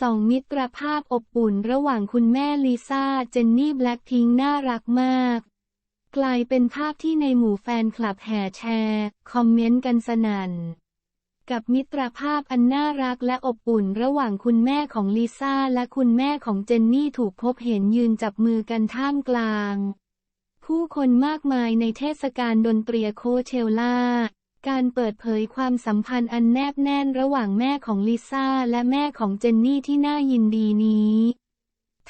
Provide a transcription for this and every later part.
สองมิตรภาพอบอุ่นระหว่างคุณแม่ลิซ่า เจนนี่แบล็คพิงน่ารักมาก กลายเป็นภาพที่ในหมู่แฟนคลับแห่แชร์ คอมเมนต์กันสนั่น กับมิตรภาพอันน่ารักและอบอุ่นระหว่างคุณแม่ของลิซ่าและคุณแม่ของเจนนี่ถูกพบเห็นยืนจับมือกันท่ามกลาง ผู้คนมากมายในเทศกาลดนตรีโคเชลล่า การเปิดเผยความสัมพันธ์อันแนบแน่นระหว่างแม่ของลิซ่าและแม่ของเจนนี่ที่น่ายินดีนี้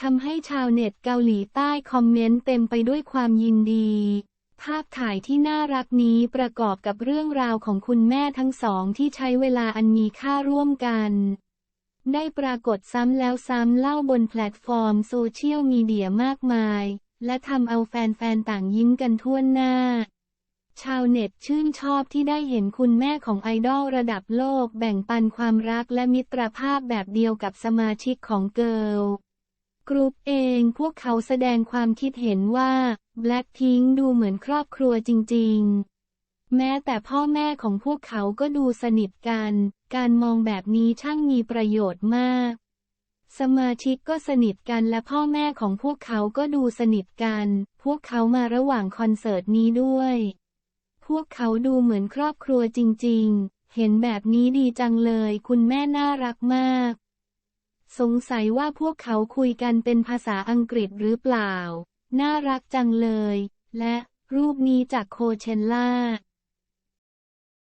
ทำให้ชาวเน็ตเกาหลีใต้คอมเมนต์เต็มไปด้วยความยินดี ภาพถ่ายที่น่ารักนี้ประกอบกับเรื่องราวของคุณแม่ทั้งสองที่ใช้เวลาอันมีค่าร่วมกัน ได้ปรากฏซ้ำแล้วซ้ำเล่าบนแพลตฟอร์มโซเชียลมีเดียมากมาย และทำเอาแฟนๆต่างยิ้มกันทั่วหน้า ชาวเน็ตชื่นชอบที่ได้เห็นคุณแม่ของไอดอลระดับโลกแบ่งปันความรักและมิตรภาพแบบเดียวกับสมาชิกของเกิร์ลกรุ๊ปเองพวกเขาแสดงความคิดเห็นว่า Blackpink ดูเหมือนครอบครัวจริง ๆ แม้แต่พ่อแม่ของพวกเขาก็ดูสนิทกัน การมองแบบนี้ช่างมีประโยชน์มาก สมาชิกก็สนิทกันและพ่อแม่ของพวกเขาก็ดูสนิทกัน พวกเขามาระหว่างคอนเสิร์ตนี้ด้วย พวกเขาดูเหมือนครอบครัวจริง ๆ เห็นแบบนี้ดีจังเลย คุณแม่น่ารักมาก สงสัยว่าพวกเขาคุยกันเป็นภาษาอังกฤษหรือเปล่า น่ารักจังเลย และรูปนี้จากโคเชนล่า